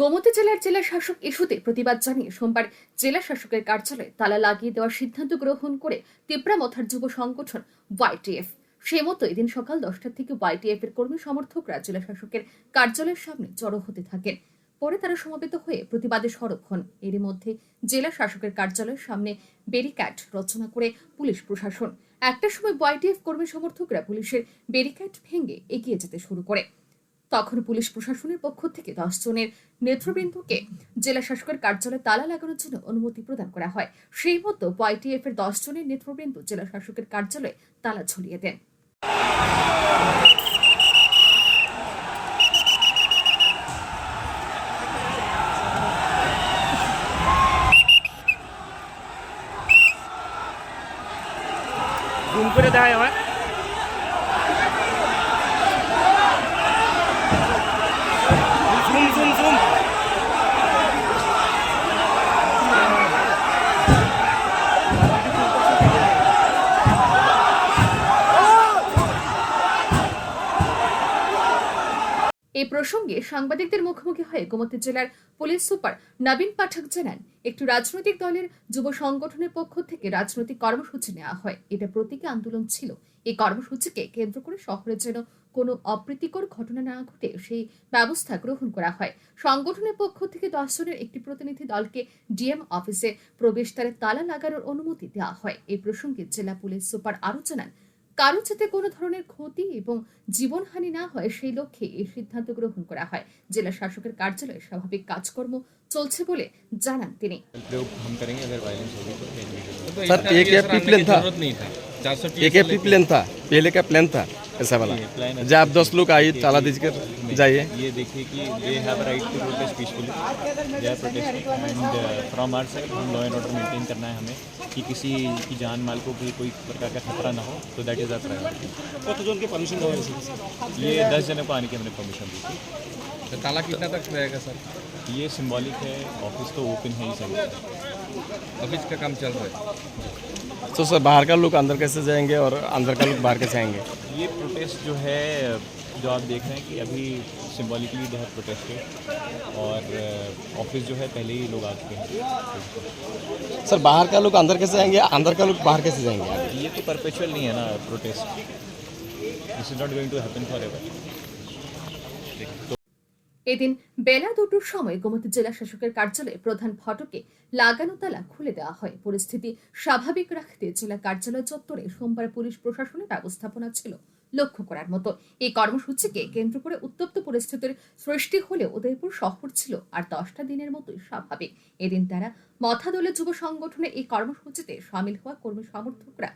গোমতী জেলার জেলা শাসক ইস্যুতে প্রতিবাদ জানিয়ে সোমবার জেলা শাসকের কার্যালয়ে তালা লাগিয়ে দেওয়ার সিদ্ধান্ত গ্রহণ করে তিপ্রা মথার যুব সংগঠন ওয়াইটিএফ। সে মতো এদিন সকাল দশটার থেকে ওয়াইটিএফ এর কর্মী সমর্থকরা জেলা শাসকের কার্যালয়ের সামনে জড়ো হতে থাকেন। পরে তারা সমবেত হয়ে প্রতিবাদে সরব হন। এরই মধ্যে জেলা শাসকের কার্যালয়ের সামনে ব্যারিক্যাড রচনা করে পুলিশ প্রশাসন। একটা সময় ওয়াইটিএফ কর্মী সমর্থকরা পুলিশের ব্যারিক্যাড ভেঙে এগিয়ে যেতে শুরু করে। তখন পুলিশ প্রশাসনের পক্ষ থেকে দশ জনের নেতৃবৃন্দকে জেলা শাসকের কার্যালয়ে তালা লাগানোর জন্য অনুমতি প্রদান করা হয়। সেই মতো ওয়াইটিএফ এর দশ জনের নেতৃবৃন্দ জেলা শাসকের কার্যালয়ে তালা ঝুলিয়ে দেন। জুম করে দেখায় আমার এই প্রসঙ্গে সাংবাদিকদের মুখোমুখি হয়ে গোমতী জেলার পুলিশ সুপার নবীন পাঠক জানান, একটু রাজনৈতিক দলের যুব সংগঠনের পক্ষ থেকে রাজনৈতিক কর্মসূচি নেওয়া হয়। এটা প্রতীকী আন্দোলন ছিল। এই কর্মসূচিকে কেন্দ্র করে শহরের যেন কোনো অপ্রীতিকর ঘটনা না ঘটে, সেই ব্যবস্থা গ্রহণ করা হয়। সংগঠনের পক্ষ থেকে দশ জনের একটি প্রতিনিধি দলকে ডিএম অফিসে প্রবেশদ্বারে তালা লাগানোর অনুমতি দেওয়া হয়। এই প্রসঙ্গে জেলা পুলিশ সুপার আরও জানান কারো যাতে কোনো ধরনের ক্ষতি এবং জীবনহানি না হয় সেই লক্ষ্যে এই সিদ্ধান্ত গ্রহণ করা হয় জেলা শাসকের কার্যালয়ে স্বাভাবিক কাজকর্ম চলছে বলে জানান তিনি प्रयोग हम करेंगे अगर वायलेंस होगी तो individual को। सर एक या पी प्लान था जरूरत नहीं था चार सौ एक या पी प्लान था पहले का प्लान था ऐसा वाला। जब आप दोस्त लोग आइए ताला दीज कर जाइए ये देखिए कि they have right to protest peacefully they are protesting and from our side हम लॉ एंड ऑर्डर मेंटेन करना है हमें कि किसी की जान माल को भी कोई प्रकार का खतरा ना हो तो दैट इज़ आर प्रायोरिटी जो उनके परमिशन ये दस जने को आने की हमने परमिशन दी थी। तो ताला कितना तक रहेगा सर? ये सिम्बॉलिक है ऑफ़िस तो ओपन है ही सर। ऑफ़िस का काम चल रहा है। तो सर बाहर का लोग अंदर कैसे जाएँगे और अंदर का लोग बाहर कैसे आएँगे? ये प्रोटेस्ट जो है जो आप देख रहे हैं कि अभी सिम्बॉलिकली दे हैव प्रोटेस्टेड और ऑफ़िस जो है पहले ही लोग आ चुके हैं। सर बाहर का लोग अंदर कैसे आएँगे? अंदर का लोग बाहर कैसे जाएँगे? ये तो परपेचुअल नहीं है ना protest this is not going to happen forever এদিন বেলা দুটোর সময় গোমতী জেলা শাসকের কার্যালয়ে প্রধান ফটকে লাগানো তালা খুলে দেওয়া হয়। পরিস্থিতি স্বাভাবিক রাখতে জেলা কার্যালয় চত্বরে সোমবার পুলিশ প্রশাসনের ব্যবস্থাপনা ছিল লক্ষ্য করার মতো। এই কর্মসূচিকে কেন্দ্র করে উত্তপ্ত পরিস্থিতির সৃষ্টি হলেও উদয়পুর শহর ছিল আর দশটা দিনের মতোই স্বাভাবিক। এদিন তারা মথা দলের যুব সংগঠনে এই কর্মসূচিতে সামিল হওয়া কর্মী সমর্থকরা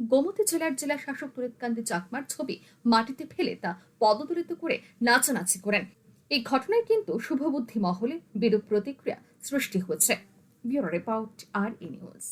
গোমতী জেলার জেলা শাসক তুরেতকান্তি চাকমার ছবি মাটিতে ফেলে তা পদদলিত করে নাচানাচি করেন। এই ঘটনায় কিন্তু শুভবুদ্ধি মহলে বিরূপ প্রতিক্রিয়া সৃষ্টি হয়েছে। Bureau report R E news.